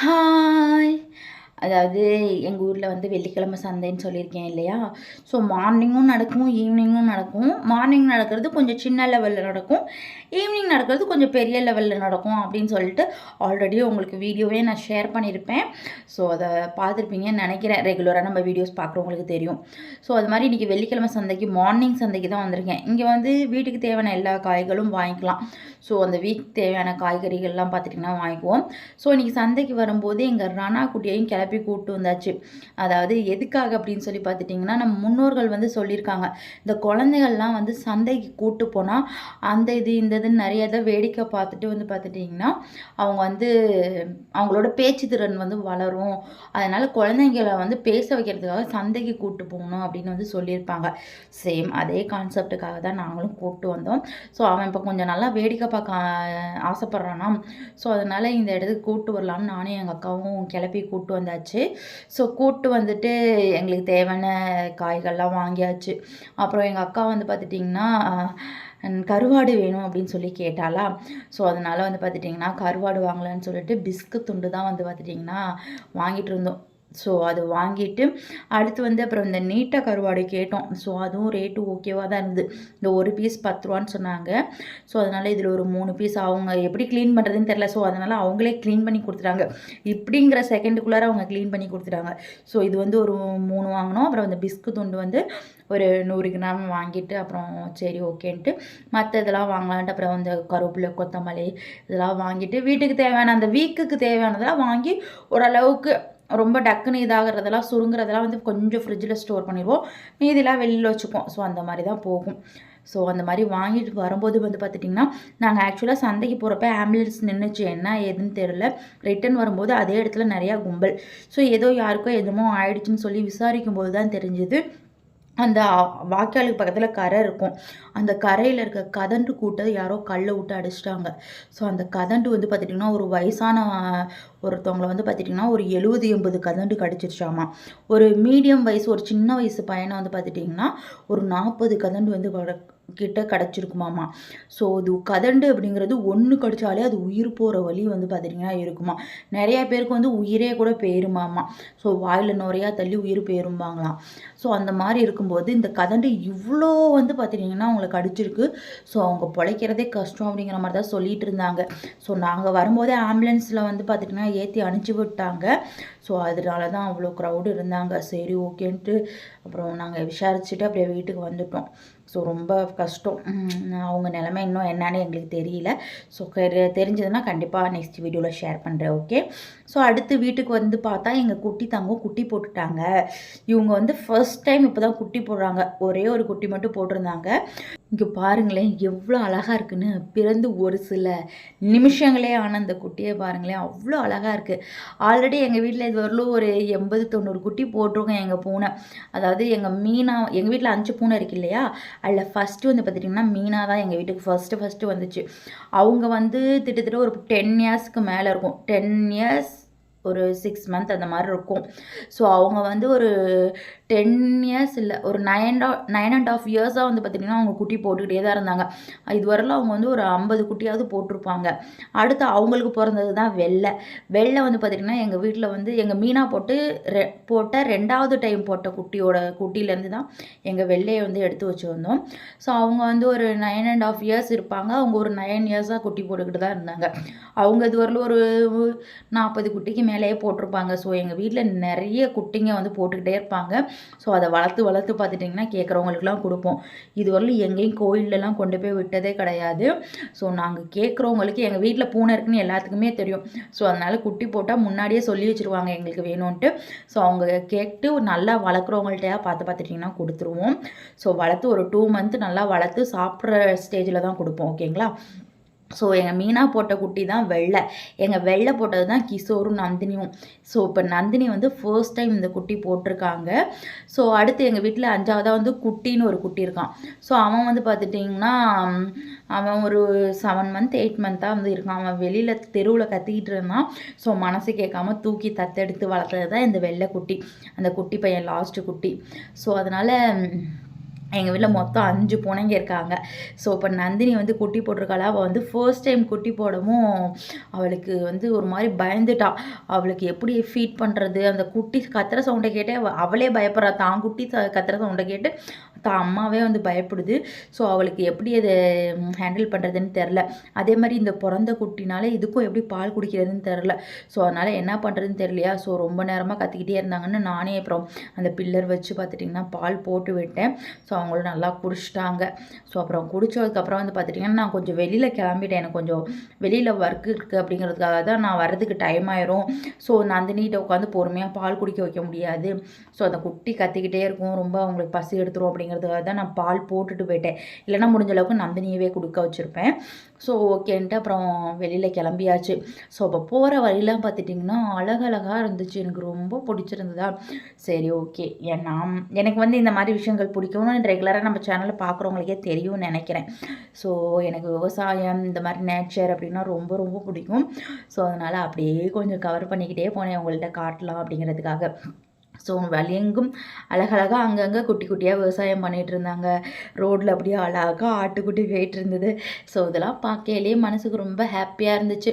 Huh. அதாவது எங்கள் ஊரில் வந்து வெள்ளிக்கிழமை சந்தைன்னு சொல்லியிருக்கேன் இல்லையா? ஸோ மார்னிங்கும் நடக்கும் ஈவினிங்கும் நடக்கும். மார்னிங் நடக்கிறது கொஞ்சம் சின்ன லெவலில் நடக்கும். ஈவினிங் நடக்கிறது கொஞ்சம் பெரிய லெவலில் நடக்கும் அப்படின்னு சொல்லிட்டு ஆல்ரெடி உங்களுக்கு வீடியோவே நான் ஷேர் பண்ணியிருப்பேன். ஸோ அதை பார்த்துருப்பீங்கன்னு நினைக்கிறேன். ரெகுலராக நம்ம வீடியோஸ் பார்க்குறவங்களுக்கு தெரியும். ஸோ அது மாதிரி இன்றைக்கி வெள்ளிக்கிழமை சந்தைக்கு மார்னிங் சந்தைக்கு தான் வந்திருக்கேன். இங்கே வந்து வீட்டுக்கு தேவையான எல்லா காய்களும் வாங்கிக்கலாம். ஸோ அந்த வீக் தேவையான காய்கறிகள்லாம் பார்த்துட்டிங்கன்னா வாங்கிக்குவோம். ஸோ இன்றைக்கி சந்தைக்கு வரும்போது எங்கள் ராணா குட்டியையும் கிளப்பி கூப்பிட்டு வந்தாச்சு. அதாவது எதுக்காக அப்படின்னு சொல்லி பார்த்துட்டிங்கன்னா நம்ம முன்னோர்கள் வந்து சொல்லியிருக்காங்க. இந்த குழந்தைகள்லாம் வந்து சந்தைக்கு கூப்பிட்டு போனால் அந்த இது இந்த இதுன்னு நிறைய இதை வேடிக்கை பார்த்துட்டு வந்து பார்த்துட்டிங்கன்னா அவங்க வந்து அவங்களோட பேச்சு திறன் வந்து வளரும். அதனால் குழந்தைங்களை வந்து பேச வைக்கிறதுக்காக சந்தைக்கு கூட்டு போகணும் அப்படின்னு வந்து சொல்லியிருப்பாங்க. சேம் அதே கான்செப்டுக்காக தான் நாங்களும் கூப்பிட்டு வந்தோம். ஸோ அவன் இப்போ கொஞ்சம் நல்லா வேடிக்கை பார்க்க ஆசைப்பட்றானா ஸோ அதனால் இந்த இடத்துக்கு கூப்பிட்டு வரலான்னு நானும் எங்கள் அக்காவும் கிளப்பி கூப்பிட்டு வந்தாச்சு. ஸோ கூப்பிட்டு வந்துட்டு எங்களுக்கு தேவையான காய்கள்லாம் வாங்கியாச்சு. அப்புறம் எங்கள் அக்கா வந்து பார்த்துட்டிங்கன்னா கருவாடு வேணும் அப்படின்னு சொல்லி கேட்டாலா ஸோ அதனால் வந்து பார்த்துட்டிங்கன்னா கருவாடு வாங்கலான்னு சொல்லிட்டு பிஸ்கு துண்டு தான் வந்து பார்த்துட்டிங்கன்னா வாங்கிட்டு இருந்தோம். ஸோ அது வாங்கிட்டு அடுத்து வந்து அப்புறம் இந்த நீட்டை கருவாடு கேட்டோம். ஸோ அதுவும் ரேட்டு ஓகேவாக தான் இருந்தது. இந்த ஒரு பீஸ் பத்து ரூபான்னு சொன்னாங்க. ஸோ அதனால் இதில் ஒரு மூணு பீஸ் அவங்க எப்படி க்ளீன் பண்ணுறதுன்னு தெரில ஸோ அதனால் அவங்களே க்ளீன் பண்ணி கொடுத்துட்டாங்க. இப்படிங்கிற செகண்டுக்குள்ளார அவங்க க்ளீன் பண்ணி கொடுத்துட்டாங்க. ஸோ இது வந்து ஒரு மூணு வாங்கினோம். அப்புறம் அந்த பிஸ்கு துண்டு வந்து ஒரு நூறு கிராம் வாங்கிட்டு அப்புறம் சரி ஓகேன்ட்டு மற்ற இதெல்லாம் வாங்கலான்ட்டு அப்புறம் இந்த கருவேப்பிலை கொத்தமல்லி இதெல்லாம் வாங்கிட்டு வீட்டுக்கு தேவையான அந்த வீக்குக்கு தேவையானதெல்லாம் வாங்கி ஓரளவுக்கு ரொம்ப டக்குன்னு இதாகிறதெல்லாம் சுருங்குறதெல்லாம் வந்து கொஞ்சம் ஃப்ரிட்ஜில் ஸ்டோர் பண்ணிடுவோம். மீதிலாம் வெளியில் வச்சுப்போம். ஸோ அந்த மாதிரி தான் போகும். ஸோ அந்த மாதிரி வாங்கிட்டு வரும்போது வந்து பார்த்துட்டிங்கன்னா நாங்கள் ஆக்சுவலாக சந்தைக்கு போகிறப்ப ஆம்புலன்ஸ் நின்றுச்சு என்ன ஏதுன்னு தெரில ரிட்டன் வரும்போது அதே இடத்துல நிறையா கும்பல். ஸோ ஏதோ யாருக்கோ எதுமோ ஆயிடுச்சுன்னு சொல்லி விசாரிக்கும் போது தான் தெரிஞ்சுது. அந்த வாய்க்காலுக்கு பக்கத்தில் கரை இருக்கும். அந்த கரையில் இருக்க கதண்டு கூட்டை யாரோ கல்லை விட்டு அடிச்சிட்டாங்க. ஸோ அந்த கதண்டு வந்து பார்த்துட்டிங்கன்னா ஒரு வயசான ஒருத்தவங்களை வந்து பார்த்துட்டிங்கன்னா ஒரு எழுபது எண்பது கதண்டு கடிச்சிருச்சாமா. ஒரு மீடியம் வயசு ஒரு சின்ன வயசு பையனை வந்து பார்த்துட்டிங்கன்னா ஒரு நாற்பது கதண்டு வந்து கிட்ட கிடச்சிருக்குமாமா. ஸோ இது கதண்டு அப்படிங்கிறது ஒன்று கடிச்சாலே அது உயிர் போகிற வழி வந்து பார்த்திங்கன்னா இருக்குமா. நிறைய பேருக்கு வந்து உயிரே கூட போயிருமாமா. ஸோ வாயில் நுறையா தள்ளி உயிர் போயிரும்பாங்களாம். ஸோ அந்த மாதிரி இருக்கும்போது இந்த கதண்டு இவ்வளோ வந்து பார்த்திங்கன்னா அவங்களை கடிச்சிருக்கு. ஸோ அவங்க பிழைக்கிறதே கஷ்டம் அப்படிங்கிற மாதிரி தான் சொல்லிட்டு இருந்தாங்க. ஸோ நாங்கள் வரும்போதே ஆம்புலன்ஸில் வந்து பார்த்திங்கன்னா ஏற்றி அனுப்பிச்சி விட்டாங்க. ஸோ அதனால தான் அவ்வளோ க்ரௌடு இருந்தாங்க. சரி ஓகேன்ட்டு அப்புறம் நாங்கள் விசாரிச்சுட்டு அப்படியே வீட்டுக்கு வந்துட்டோம். ஸோ ரொம்ப கஷ்டம். அவங்க நிலமை இன்னும் என்னன்னு எங்களுக்கு தெரியல. ஸோ தெரிஞ்சதுன்னா கண்டிப்பாக நெக்ஸ்ட் வீடியோவில் ஷேர் பண்ணுறேன் ஓகே ஸோ அடுத்து வீட்டுக்கு வந்து பார்த்தா எங்கள் குட்டி தங்கம் குட்டி போட்டுட்டாங்க. இவங்க வந்து ஃபர்ஸ்ட் டைம் இப்போ தான் குட்டி போடுறாங்க. ஒரே ஒரு குட்டி மட்டும் போட்டிருந்தாங்க. இங்கே பாருங்களேன் எவ்வளோ அழகாக இருக்குன்னு. பிறந்து ஒரு சில நிமிஷங்களே ஆன அந்த குட்டியை பாருங்களேன் அவ்வளோ அழகாக இருக்குது ஆல்ரெடி எங்கள் வீட்டில் இது வரலும் ஒரு எண்பது தொண்ணூறு குட்டி போட்டிருக்கோம் எங்கள் பூனை. அதாவது எங்கள் மீனா எங்கள் வீட்டில் அஞ்சு பூனை இருக்கு இல்லையா? அதில் ஃபஸ்ட்டு வந்து பார்த்துட்டிங்கன்னா மீனா தான் எங்கள் வீட்டுக்கு ஃபஸ்ட்டு ஃபஸ்ட்டு வந்துச்சு. அவங்க வந்து திட்டத்தட்ட ஒரு டென் இயர்ஸ்க்கு மேலே இருக்கும். டென் இயர்ஸ் ஒரு சிக்ஸ் மந்த் அந்த மாதிரி இருக்கும். ஸோ அவங்க வந்து ஒரு டென் இயர்ஸ் இல்லை ஒரு நைன் நைன் அண்ட் ஆஃப் இயர்ஸாக வந்து பார்த்திங்கன்னா அவங்க குட்டி போட்டுக்கிட்டே தான் இருந்தாங்க. இதுவரையிலும் அவங்க வந்து ஒரு ஐம்பது குட்டியாவது போட்டிருப்பாங்க. அடுத்து அவங்களுக்கு பிறந்தது தான் வெள்ளை. வெள்ளை வந்து பார்த்திங்கன்னா எங்கள் வீட்டில் வந்து எங்கள் மீனா போட்டு ரெ போட்ட ரெண்டாவது டைம் போட்ட குட்டியோட குட்டியிலேருந்து தான் எங்கள் வெள்ளையை வந்து எடுத்து வச்சுருந்தோம். ஸோ அவங்க வந்து ஒரு நைன் அண்ட் ஆஃப் இயர்ஸ் இருப்பாங்க. அவங்க ஒரு நைன் இயர்ஸாக குட்டி போட்டுக்கிட்டு தான் இருந்தாங்க. அவங்க இதுவரையிலும் ஒரு நாற்பது குட்டிக்கு மேலேயே போட்டிருப்பாங்க. ஸோ எங்கள் வீட்டில் நிறைய குட்டிங்க வந்து போட்டுக்கிட்டே இருப்பாங்க. ஸோ அதை வளர்த்து வளர்த்து பார்த்துட்டிங்கன்னா கேட்குறவங்களுக்குலாம் கொடுப்போம். இதுவரையிலும் எங்கேயும் கோயிலெலாம் கொண்டு போய் விட்டதே கிடையாது. ஸோ நாங்கள் கேட்குறவங்களுக்கு எங்கள் வீட்டில் பூனை இருக்குன்னு எல்லாத்துக்குமே தெரியும். ஸோ அதனால் குட்டி போட்டால் முன்னாடியே சொல்லி வச்சுருவாங்க எங்களுக்கு வேணும்ன்ட்டு. ஸோ அவங்க கேட்டு நல்லா வளர்க்குறவங்கள்ட்ட பார்த்து பார்த்துட்டிங்கன்னா கொடுத்துருவோம். ஸோ வளர்த்து ஒரு டூ மந்த் நல்லா வளர்த்து சாப்பிட்ற ஸ்டேஜில் தான் கொடுப்போம் ஓகேங்களா ஸோ எங்கள் மீனா போட்ட குட்டி தான் வெள்ளை. எங்கள் வெள்ளை போட்டது தான் கிஷோரும் நந்தினியும். ஸோ இப்போ நந்தினி வந்து ஃபர்ஸ்ட் டைம் இந்த குட்டி போட்டிருக்காங்க. ஸோ அடுத்து எங்கள் வீட்டில் அஞ்சாவதாக வந்து குட்டின்னு ஒரு குட்டி இருக்கான். ஸோ அவன் வந்து பார்த்துட்டிங்கன்னா அவன் ஒரு செவன் மந்த் எயிட் மந்த்தாக வந்து இருக்கான். அவன் வெளியில் தெருவில் கத்திக்கிட்டு இருந்தான். ஸோ மனசு கேட்காம தூக்கி தத்தெடுத்து வளர்த்தது தான் இந்த வெள்ளை குட்டி. அந்த குட்டி பையன் லாஸ்ட்டு குட்டி. ஸோ அதனால் எங்கள் வீட்டில் மொத்தம் அஞ்சு பூனைங்க இருக்காங்க. ஸோ இப்போ நந்தினி வந்து குட்டி போட்டிருக்காளா? அவள் வந்து ஃபர்ஸ்ட் டைம் குட்டி போடவும் அவளுக்கு வந்து ஒரு மாதிரி பயந்துட்டா. அவளுக்கு எப்படி ஃபீட் பண்ணுறது அந்த குட்டி கத்துற சவுண்டை கேட்டே அவளே பயப்படுறா. தான் குட்டி கத்துற சவுண்டை கேட்டு தான் அம்மாவே வந்து பயப்படுது. ஸோ அவளுக்கு எப்படி அதை ஹேண்டில் பண்ணுறதுன்னு தெரில அதே மாதிரி இந்த பிறந்த குட்டினால இதுக்கும் எப்படி பால் குடிக்கிறதுன்னு தெரில ஸோ அதனால் என்ன பண்ணுறதுன்னு தெரியலையா? ஸோ ரொம்ப நேரமாக கற்றுக்கிட்டே இருந்தாங்கன்னு நானே அப்புறம் அந்த பில்லர் வச்சு பார்த்துட்டிங்கன்னா பால் போட்டு விட்டேன். ஸோ அவங்களும் நல்லா குடிச்சிட்டாங்க. ஸோ அப்புறம் குடிச்சதுக்கப்புறம் வந்து பார்த்துட்டிங்கன்னா நான் கொஞ்சம் வெளியில் கிளம்பிட்டேன். எனக்கு கொஞ்சம் வெளியில் ஒர்க் இருக்குது அப்படிங்கிறதுக்காக தான் நான் வர்றதுக்கு டைம் ஆயிரும். ஸோ நந்தினிகிட்ட உட்காந்து பொறுமையாக பால் குடிக்க வைக்க முடியாது. ஸோ அந்த குட்டி கத்திக்கிட்டே இருக்கும். ரொம்ப அவங்களுக்கு பசி எடுத்துரும் அப்படிங்கிறதுக்காக தான் நான் பால் போட்டுட்டு போயிட்டேன். இல்லைன்னா முடிஞ்ச அளவுக்கு நந்தினியவே கொடுக்க வச்சுருப்பேன். ஸோ ஓகேன்ட்டு அப்புறம் வெளியில் கிளம்பியாச்சு. ஸோ அப்போ போகிற வழியெலாம் பார்த்துட்டிங்கன்னா அழகழகாக இருந்துச்சு. எனக்கு ரொம்ப பிடிச்சிருந்ததா? சரி ஓகே ஏன்னா எனக்கு வந்து இந்த மாதிரி விஷயங்கள் பிடிக்கும்னு ரெகுலராக நம்ம சேனலில் பார்க்குறவங்களுக்கே தெரியும்னு நினைக்கிறேன். ஸோ எனக்கு விவசாயம் இந்த மாதிரி நேச்சர் அப்படின்னா ரொம்ப ரொம்ப பிடிக்கும். ஸோ அதனால் அப்படியே கொஞ்சம் கவர் பண்ணிக்கிட்டே போனேன். உங்கள்கிட்ட காட்டலாம் அப்படிங்கிறதுக்காக. ஸோ வழியெங்கும் அழகழகாக அங்கங்கே குட்டி குட்டியாக விவசாயம் பண்ணிகிட்டு இருந்தாங்க. ரோட்டில் அப்படியே அழகாக ஆட்டுக்குட்டி போயிட்டு இருந்தது. ஸோ இதெல்லாம் பார்க்கையிலே மனசுக்கு ரொம்ப ஹாப்பியாக இருந்துச்சு.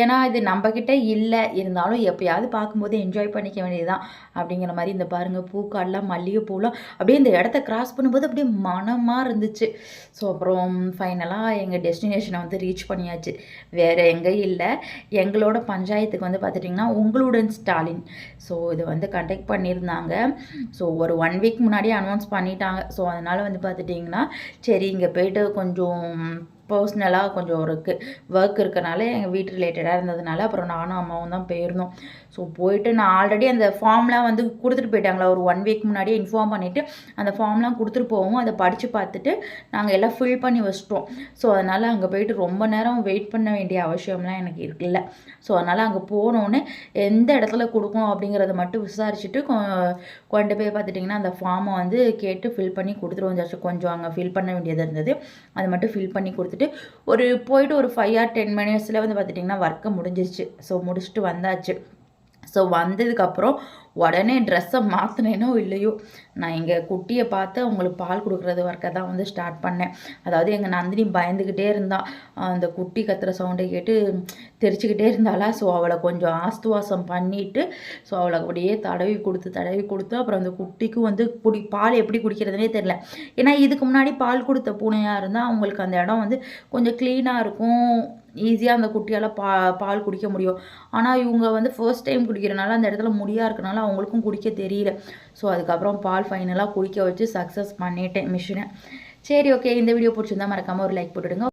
ஏன்னா இது நம்மக்கிட்ட இல்லை. இருந்தாலும் எப்பயாவது பார்க்கும்போது என்ஜாய் பண்ணிக்க வேண்டியதுதான். அப்படிங்கிற மாதிரி இந்த பாருங்கள் பூக்காடெலாம் மல்லிகைப்பூலாம் அப்படியே இந்த இடத்த கிராஸ் பண்ணும்போது அப்படியே மனமாக இருந்துச்சு. ஸோ அப்புறம் ஃபைனலாக எங்கள் டெஸ்டினேஷனை வந்து ரீச் பண்ணியாச்சு. வேறு எங்கேயும் இல்லை. எங்களோட பஞ்சாயத்துக்கு வந்து பார்த்துட்டிங்கன்னா உங்களுடன் ஸ்டாலின். ஸோ இது வந்து கண்டெக்ட் பண்ணி பண்ணியிருந்தாங்க. ஸோ ஒரு ஒன் வீக் முன்னாடியே அனௌன்ஸ் பண்ணிட்டாங்க. ஸோ அதனால் வந்து பார்த்துட்டிங்கன்னா சரி இங்கே போயிட்டு கொஞ்சம் பர்சனலாக கொஞ்சம் ஒர்க்கு ஒர்க் இருக்கனால எங்கள் வீட்டு ரிலேட்டடாக இருந்ததுனால அப்புறம் நானும் அம்மாவும் தான் போயிருந்தோம். ஸோ போயிட்டு நான் ஆல்ரெடி அந்த ஃபார்ம்லாம் வந்து கொடுத்துட்டு போயிட்டாங்களா? ஒரு ஒன் வீக் முன்னாடியே இன்ஃபார்ம் பண்ணிவிட்டு அந்த ஃபார்ம்லாம் கொடுத்துட்டு போவோம் அதை படித்து பார்த்துட்டு நாங்கள் எல்லாம் ஃபில் பண்ணி வச்சிட்டோம். ஸோ அதனால் அங்கே போயிட்டு ரொம்ப நேரம் வெயிட் பண்ண வேண்டிய அவசியம்லாம் எனக்கு இருக்குல்ல ஸோ அதனால் அங்கே போனோன்னே எந்த இடத்துல கொடுக்கணும் அப்படிங்கிறத மட்டும் விசாரிச்சுட்டு கொ- கொண்டு போய் பார்த்துட்டிங்கன்னா அந்த ஃபார்மை வந்து கேட்டு ஃபில் பண்ணி கொடுத்துருவோம். ஜஸ்ட் கொஞ்சம் அங்கே ஃபில் பண்ண வேண்டியது இருந்தது. அதை மட்டும் ஃபில் பண்ணி கொடுத்துட்டு ஒரு போயிட்டு ஒரு ஃபைவ் ஆர் டென் மினிட்ஸில் வந்து பார்த்துட்டிங்கன்னா ஒர்க்கு முடிஞ்சிருச்சு. ஸோ முடிச்சுட்டு வந்தாச்சு. ஸோ வந்ததுக்கப்புறம் உடனே ட்ரெஸ்ஸை மாற்றினேனோ இல்லையோ நான் எங்கள் குட்டியை பார்த்து அவங்களுக்கு பால் கொடுக்குறது ஒர்க்கை தான் வந்து ஸ்டார்ட் பண்ணேன். அதாவது எங்கள் நந்தினி பயந்துக்கிட்டே இருந்தா. அந்த குட்டி கத்துற சவுண்டை கேட்டு தெரிச்சுக்கிட்டே இருந்தாளா? ஸோ அவளை கொஞ்சம் ஆஸ்துவாசம் பண்ணிவிட்டு ஸோ அவளை அப்படியே தடவி கொடுத்து தடவி கொடுத்து அப்புறம் அந்த குட்டிக்கும் வந்து குடி பால் எப்படி குடிக்கிறதுனே தெரில ஏன்னா இதுக்கு முன்னாடி பால் கொடுத்த பூனையாக இருந்தால் அவங்களுக்கு அந்த இடம் வந்து கொஞ்சம் க்ளீனாக இருக்கும். ஈஸியாக அந்த குட்டியால் பா பால் குடிக்க முடியும். ஆனால் இவங்க வந்து ஃபர்ஸ்ட் டைம் குடிக்கிறனால அந்த இடத்துல முடியாக இருக்கனால அவங்களுக்கும் குடிக்க தெரியல. ஸோ அதுக்கப்புறம் பால் ஃபைனலாக குடிக்க வச்சு சக்ஸஸ் பண்ணிட்டேன் மிஷினை சரி ஓகே இந்த வீடியோ பிடிச்சிருந்தா மறக்காமல் ஒரு லைக் போட்டுடுங்க.